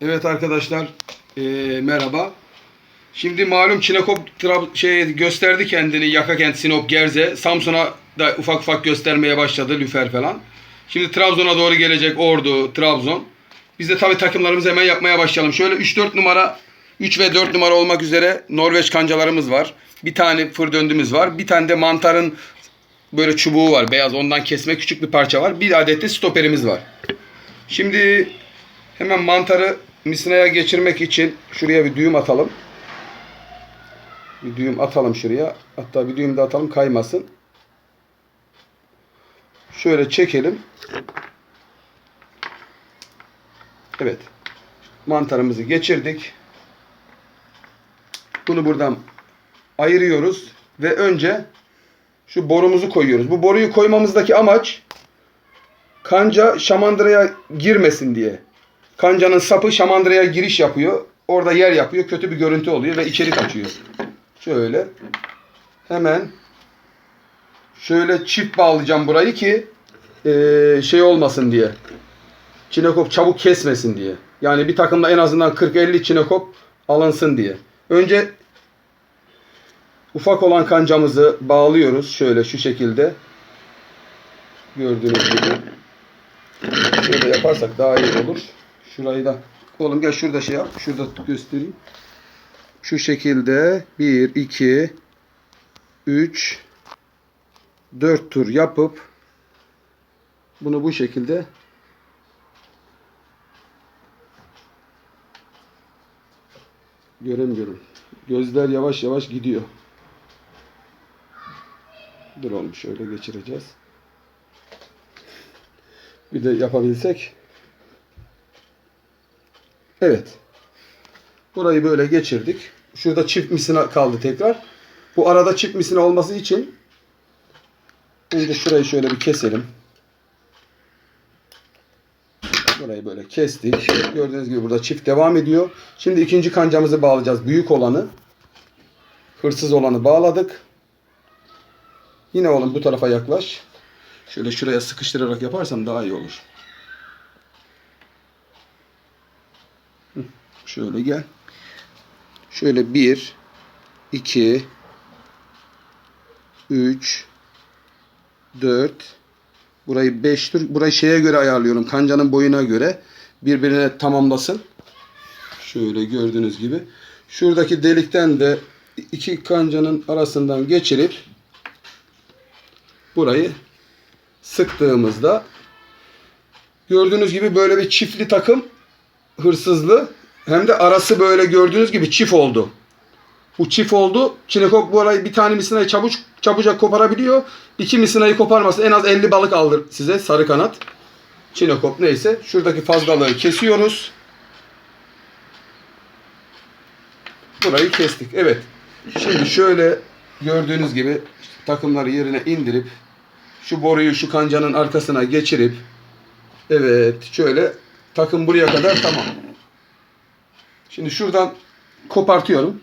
Evet arkadaşlar eee, merhaba. Şimdi malum Çinekop şey gösterdi kendini Yakakent, Sinop, Gerze. Samsun'a da ufak ufak göstermeye başladı Lüfer falan. Şimdi Trabzon'a doğru gelecek Ordu, Trabzon. Biz de tabii takımlarımızı hemen yapmaya başlayalım. Şöyle 3-4 numara 3 ve 4 numara olmak üzere Norveç kancalarımız var. Bir tane fır döndümüz var. Bir tane de mantarın böyle çubuğu var. Beyaz ondan kesme küçük bir parça var. Bir adet de stoperimiz var. Şimdi hemen mantarı misinaya geçirmek için şuraya bir düğüm atalım. Bir düğüm atalım şuraya. Hatta bir düğüm de atalım kaymasın. Şöyle çekelim. Evet. Mantarımızı geçirdik. Bunu buradan ayırıyoruz ve önce şu borumuzu koyuyoruz. Bu boruyu koymamızdaki amaç kanca şamandıraya girmesin diye. Kancanın sapı şamandıraya giriş yapıyor. Orada yer yapıyor. Kötü bir görüntü oluyor ve içeri kaçıyor. Şöyle. Hemen şöyle çift bağlayacağım burayı ki eee, şey olmasın diye. Çinekop çabuk kesmesin diye. Yani bir takımda en azından 40-50 çinekop alınsın diye. Önce ufak olan kancamızı bağlıyoruz. Şöyle şu şekilde. Gördüğünüz gibi. Şöyle yaparsak daha iyi olur. Şurayı da. Oğlum gel şurada şey yap. Şurada göstereyim. Şu şekilde 1, 2, 3, 4 tur yapıp bunu bu şekilde göremiyorum. Gözler yavaş yavaş gidiyor. Dur oğlum şöyle geçireceğiz. Bir de yapabilsek. Evet. Burayı böyle geçirdik. Şurada çift misina kaldı tekrar. Bu arada çift misina olması için önce şurayı şöyle bir keselim. Burayı böyle kestik. Gördüğünüz gibi burada çift devam ediyor. Şimdi ikinci kancamızı bağlayacağız. Büyük olanı. Hırsız olanı bağladık. Yine oğlum bu tarafa yaklaş. Şöyle şuraya sıkıştırarak yaparsam daha iyi olur. Şöyle gel. Şöyle 1 2 3 4 Burayı 5 tur. Burayı şeye göre ayarlıyorum. Kancanın boyuna göre. Birbirine tamamlasın. Şöyle gördüğünüz gibi. Şuradaki delikten de iki kancanın arasından geçirip burayı sıktığımızda gördüğünüz gibi böyle bir çiftli takım hırsızlı hem de arası böyle gördüğünüz gibi çift oldu. Bu çift oldu. Çinekop bu arayı bir tane misinayı çabuç, çabucak koparabiliyor. İki misinayı koparması en az 50 balık alır size sarı kanat. Çinekop neyse. Şuradaki fazlalığı kesiyoruz. Burayı kestik. Evet. Şimdi şöyle gördüğünüz gibi takımları yerine indirip şu boruyu şu kancanın arkasına geçirip evet şöyle takım buraya kadar tamam. Şimdi şuradan kopartıyorum.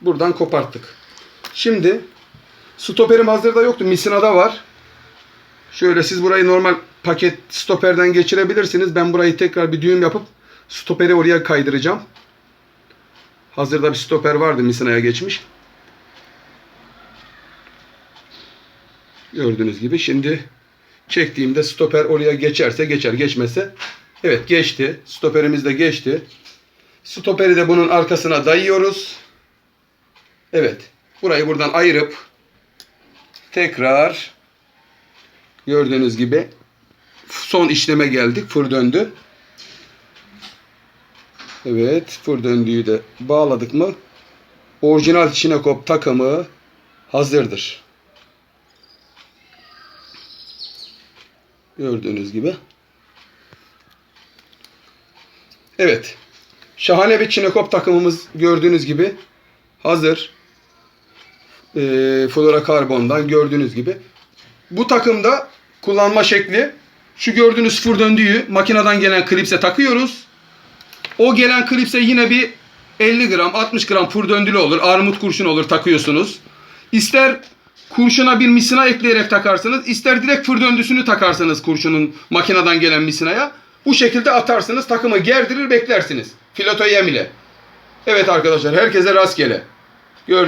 Buradan koparttık. Şimdi stoperim hazırda yoktu. Misina'da var. Şöyle siz burayı normal paket stoperden geçirebilirsiniz. Ben burayı tekrar bir düğüm yapıp stoperi oraya kaydıracağım. Hazırda bir stoper vardı Misina'ya geçmiş. Gördüğünüz gibi şimdi çektiğimde stoper oraya geçerse geçer geçmezse evet geçti. Stoperimiz de geçti. Stoperi de bunun arkasına dayıyoruz. Evet. Burayı buradan ayırıp tekrar gördüğünüz gibi son işleme geldik. Fır döndü. Evet. Fır döndüğü de bağladık mı orijinal Çinekop takımı hazırdır. Gördüğünüz gibi. Evet. Şahane bir Çinekop takımımız gördüğünüz gibi hazır. E, fluorokarbondan gördüğünüz gibi. Bu takımda kullanma şekli şu gördüğünüz fır döndüğü makineden gelen klipse takıyoruz. O gelen klipse yine bir 50 gram 60 gram fır döndülü olur. Armut kurşun olur takıyorsunuz. İster kurşuna bir misina ekleyerek takarsınız. ister direkt fır döndüsünü takarsanız kurşunun makineden gelen misinaya. Bu şekilde atarsınız takımı gerdirir beklersiniz. Filoto yem ile. Evet arkadaşlar herkese rastgele.